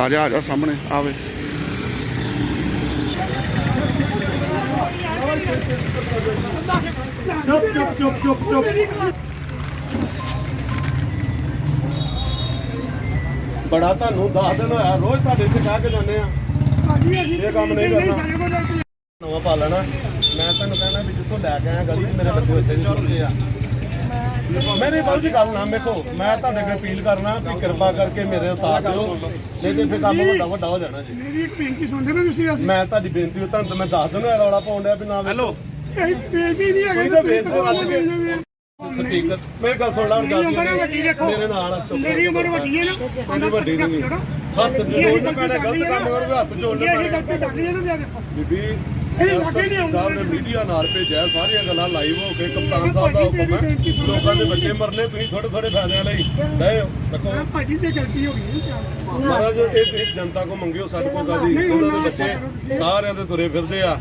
ਆ ਜਾ ਆ ਜਾ ਸਾਹਮਣੇ ਆਵੇ ਚੁੱਪ ਚੁੱਪ ਚੁੱਪ ਚੁੱਪ ਚੁੱਪ। ਬੜਾ ਤੁਹਾਨੂੰ 10 ਦਿਨ ਹੋਇਆ ਰੋਜ਼ ਤੁਹਾਡੇ ਇੱਥੇ ਕਹਿ ਕੇ ਜਾਂਦੇ ਆ। ਇਹ ਕੰਮ ਨਹੀਂ ਕਰਨਾ। ਨਵਾਂ ਪਾ ਲੈਣਾ। ਮੈਂ ਤੁਹਾਨੂੰ ਕਹਿਣਾ ਵੀ ਜਿੱਥੋਂ ਲੈ ਕੇ ਆਇਆ ਗਲੀ ਮੇਰੇ ਬੱਚੇ ਉੱਤੇ ਨਹੀਂ ਚੁੱਕਦੇ ਆ। ਮੈਂ ਨਹੀਂ ਬਾਬੂ ਜੀ ਗੱਲ ਨਾ ਮੇਖੋ ਮੈਂ ਤੁਹਾਡੇ ਕੋਲ ਅਪੀਲ ਕਰਨਾ ਵੀ ਕਿਰਪਾ ਕਰਕੇ ਮੇਰੇ ਸਾਥ ਦਿਓ। ਨਹੀਂ ਤੇ ਇੱਥੇ ਕੰਮ ਵੱਡਾ ਵੱਡਾ ਹੋ ਜਾਣਾ ਜੀ। ਮੇਰੀ ਇੱਕ ਬੇਨਤੀ ਸੁਣਦੇ ਨਾ ਤੁਸੀਂ ਅਸੀਂ? ਮੈਂ ਤੁਹਾਡੀ ਬੇਨਤੀ ਤੁਹਾਨੂੰ ਮੈਂ ਦੱਸ ਹੋਇਆ ਰੌਲਾ ਪਾਉਣ ਡਿਆ ਵੀ ਨਾ ਹੈਲੋ। ਅਸੀਂ ਬੇਨਤੀ ਨਹੀਂ ਹੈਗੇ ਕੋਈ ਤਾਂ ਵੇਚ ਦੇ ਵੱਜ ਕੇ ਸਪੀਕਰ ਮੇਰੀ ਗੱਲ ਸੁਣ ਲਾ ਹੁਣ ਮੇਰੀ ਉਮਰ ਵੱਡੀ ਗੱਲ ਦੇਖੋ। ਮੇਰੇ ਨਾਲ ਹੱਥ ਮੇਰੀ ਉਮਰ ਵੱਡੀ ਹੈ ਨਾ ਮੇਰੀ ਵੱਡੀ ਨਹੀਂ। ਹੱਥ ਜੋੜਨਾ ਪੈਣਾ ਗਲਤ ਕੰਮ ਕਰੋਗੇ ਹੱਥ ਜੋੜਨਾ ਇਹ ਪੈਣਾ ਗਲਤੀ ਕਰਦੀ ਹੈ ਨਾ ਦੇ ਦੇਖੋ। ਬੀਬੀ ਇਹ ਲੱਗੇ ਨਹੀਂ ਆਉਂਦੇ ਸਾਹਿਬ ਨੇ ਮੀਡੀਆ ਨਾਲ ਭੇਜਿਆ ਸਾਰੀਆਂ ਗੱਲਾਂ ਲਾਈਵ ਹੋ ਕੇ ਕਪਤਾਨ ਸਾਹਿਬ ਦਾ ਹੁਕਮ ਹੈ। ਲੋਕਾਂ ਦੇ ਬੱਚੇ ਮਰਨੇ ਤੁਸੀਂ ਥੋੜੇ ਥੋੜੇ ਫਾਇਦਿਆਂ ਲਈ ਗਏ ਹੋ ਦੇਖੋ। ਆਹ ਭਾਜੀ ਤੇ ਗਲਤੀ ਹੋ ਗਈ ਹੈ ਮਹਾਰਾਜ ਇਹ ਤੁਸੀਂ ਜਨਤਾ ਕੋ ਮੰਗਿਓ ਸਾਡੇ ਕੋਲ ਕਾਦੀ ਉਹਨਾਂ ਦੇ ਬੱਚੇ ਸਾਰਿਆਂ ਦੇ ਤੁਰੇ ਫਿਰਦੇ ਆ।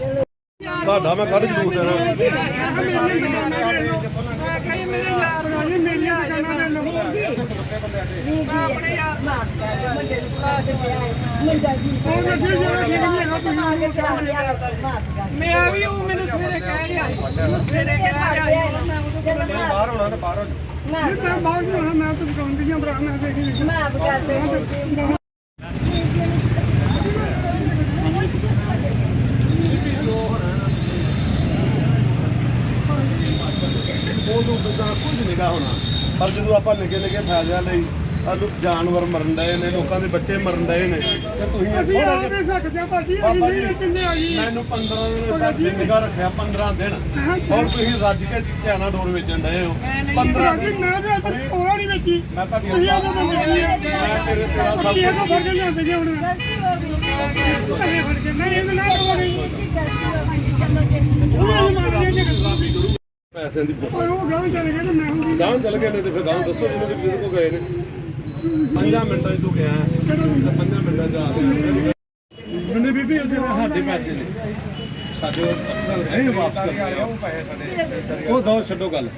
ਤੁਹਾਡਾ ਮੈਂ ਕੱਢ ਜ਼ਰੂਰ ਦੇਣਾ। ਕਈ ਮੇਰੇ ਯਾਰ ਬਣਾਈ ਮੇਰੀਆਂ ਦੁਕਾਨਾਂ ਦੇ ਨੰਬਰ ਆਪਣੇ ਯਾਰ ਉਹ ਗੱਡੀ ਜਿਹੜਾ ਠੀਕ ਨਹੀਂ ਹੈਗਾ ਤੁਸੀਂ ਮੈਂ ਵੀ ਉਹ ਮੈਨੂੰ ਸਵੇਰੇ ਕਹਿ ਰਿਹਾ। ਮੈਨੂੰ ਸਵੇਰੇ ਕਹਿ ਰਿਹਾ ਬਾਹਰ ਹੋਣਾ ਤਾਂ ਬਾਹਰ ਹੋ ਨਹੀਂ ਤਾਂ ਬਾਹਰ ਆਉਣਾ, ਮੈਂ ਤਾਂ ਦੁਕਾਨ ਦੀਆਂ ਭਰਾ ਮੈਂ ਦੇਖੀ ਨਹੀਂ। ਉਦੋਂ ਤਾਂ ਕੁਝ ਨਿਗਾ ਹੋਣਾ। ਪਰ ਜਦੋਂ ਆਪਾਂ ਨਿੱਕੇ ਨਿੱਕੇ ਫਾਇਦਿਆਂ ਲਈ ਆਹ ਲੋਕ ਜਾਨਵਰ ਮਰਨ ਡਏ ਨੇ ਲੋਕਾਂ ਦੇ ਬੱਚੇ ਮਰਨ ਡਏ ਨੇ ਤੇ ਤੁਸੀਂ ਅਸੀਂ ਥੋੜਾ ਆ ਨਹੀਂ ਸਕਦੇ ਭਾਜੀ ਅਸੀਂ ਬਾਬਾ ਨਹੀਂ ਕਿੰਨੇ ਆਈ। ਮੈਨੂੰ 15 ਦਿਨ ਤੁਹਾਡੀ ਨਿਗਾਹ ਰੱਖਿਆ 15 ਦਿਨ। ਹੁਣ ਤੁਸੀਂ ਰੱਜ ਕੇ ਚਿਆਨਾ ਡੋਰ ਵੇਚਣ ਡਏ ਹੋ। 15 ਅਸੀਂ ਦਿਨ ਮੈਂ ਤਾਂ ਅੱਜ ਕੋਲਾ ਨਹੀਂ ਵੇਚੀ। ਮੈਂ ਅਸੀਂ ਤਾਂ ਮੈਂ ਤੇਰੇ ਤੇਰਾ ਸਭ ਇਹ ਕੁਝ ਫੜ ਕੇ ਲਿਆਂਦੇ ਜੀ ਹੁਣ। ਅਰੇ ਫੜ ਕੇ ਨਹੀਂ ਇਹ ਨਾ ਕਰੋ। ਨਹੀਂ ਉਹ ਇਹ ਮਾਰ ਜੀ ਪੈਸਿਆਂ ਦੀ ਪਰ ਉਹ ਗਾਂ ਚਲੇ ਗਏ ਤੇ ਮੈਂ ਹੁੰਦੀ ਗਾਂ ਚੱਲ ਗਏ ਨੇ ਤੇ ਫਿਰ ਗਾਂ ਦੱਸੋ ਜਿਹਨਾਂ ਦੇ ਕਿਹਦੇ ਕੋ ਗਏ ਨੇ। 5 ਮਿੰਟਾਂ ਤੂੰ ਗਿਆ 5 ਮਿੰਟਾਂ 'ਚ ਆ ਗਿਆ ਮੈਨੂੰ ਬੀਬੀ ਉਹ ਜਿਹੜੇ ਸਾਡੇ ਪੈਸੇ ਨੇ। ਸਾਡੇ ਅਫਸਰ ਨਹੀਂ ਵਾਪਸ ਕਰਦੇ ਉਹ ਪੈਸੇ ਸਾਡੇ ਉਹ ਦੋ ਛੱਡੋ ਗੱਲ।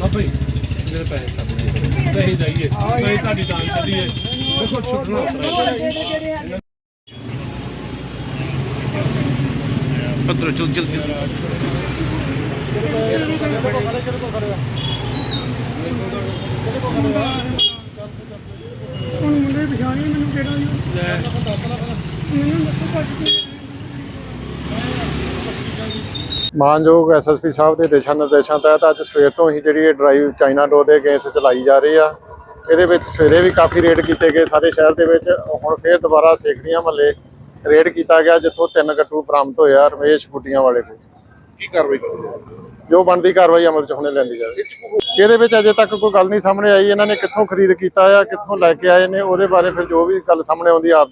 ਬਾਬਾ ਜੀ ਮੇਰੇ ਪੈਸੇ ਸਾਡੇ ਨਹੀਂ ਜਾਈਏ। ਨਹੀਂ ਤੁਹਾਡੀ ਜਾਨ ਚੱਲੀਏ। ਦੇਖੋ ਛੁੱਟਣਾ ਪੱਤਰ ਚਲ ਚਲ ਚਲ। ਹੁਣ ਮੁੰਡੇ ਪਛਾਣੇ ਮੈਨੂੰ ਕਿਹੜਾ ਜੀ? ਮੈਨੂੰ ਦੱਸੋ ਭਾਜੀ ਮਾਨਯੋਗ ਐਸਐਸਪੀ ਸਾਹਿਬ ਦੇ ਦਿਸ਼ਾ ਨਿਰਦੇਸ਼ਾਂ ਤਹਿਤ ਅੱਜ ਸਵੇਰ ਤੋਂ ਹੀ ਜਿਹੜੀ ਇਹ ਡਰਾਈਵ ਚਾਈਨਾ ਡੋਰ ਦੇ ਅਗੇਂਸਟ ਚਲਾਈ ਜਾ ਰਹੀ ਆ। ਇਹਦੇ ਵਿੱਚ ਸਵੇਰੇ ਵੀ ਕਾਫੀ ਰੇਡ ਕੀਤੇ ਗਏ ਸਾਰੇ ਸ਼ਹਿਰ ਦੇ ਵਿੱਚ। ਹੁਣ ਫੇਰ ਦੁਬਾਰਾ ਸੇਖੜੀਆਂ ਮਹੱਲੇ ਰੇਡ ਕੀਤਾ ਗਿਆ ਜਿੱਥੋਂ ਤਿੰਨ ਗੱਟੂ ਬਰਾਮਦ ਹੋਇਆ ਰਮੇਸ਼ ਬੁੱਟੀਆਂ ਵਾਲੇ ਕੋਲ। ਕੀ ਕਾਰਵਾਈ ਕਰੋਗੇ ਜੋ ਬਣਦੀ ਕਾਰਵਾਈ ਅਮਲ 'ਚ ਹੁਣੇ ਲੈਂਦੀ ਜਾਵੇ। ਇਹਦੇ ਵਿੱਚ ਅਜੇ ਤੱਕ ਕੋਈ ਗੱਲ ਨਹੀਂ ਸਾਹਮਣੇ ਆਈ। ਇਹਨਾਂ ਨੇ ਕਿੱਥੋਂ ਖਰੀਦ ਕੀਤਾ ਆ ਕਿੱਥੋਂ ਲੈ ਕੇ ਆਏ ਨੇ ਉਹਦੇ ਬਾਰੇ ਫਿਰ ਜੋ ਵੀ ਗੱਲ ਸਾਹਮਣੇ ਆਉਂਦੀ ਆ ਆਪ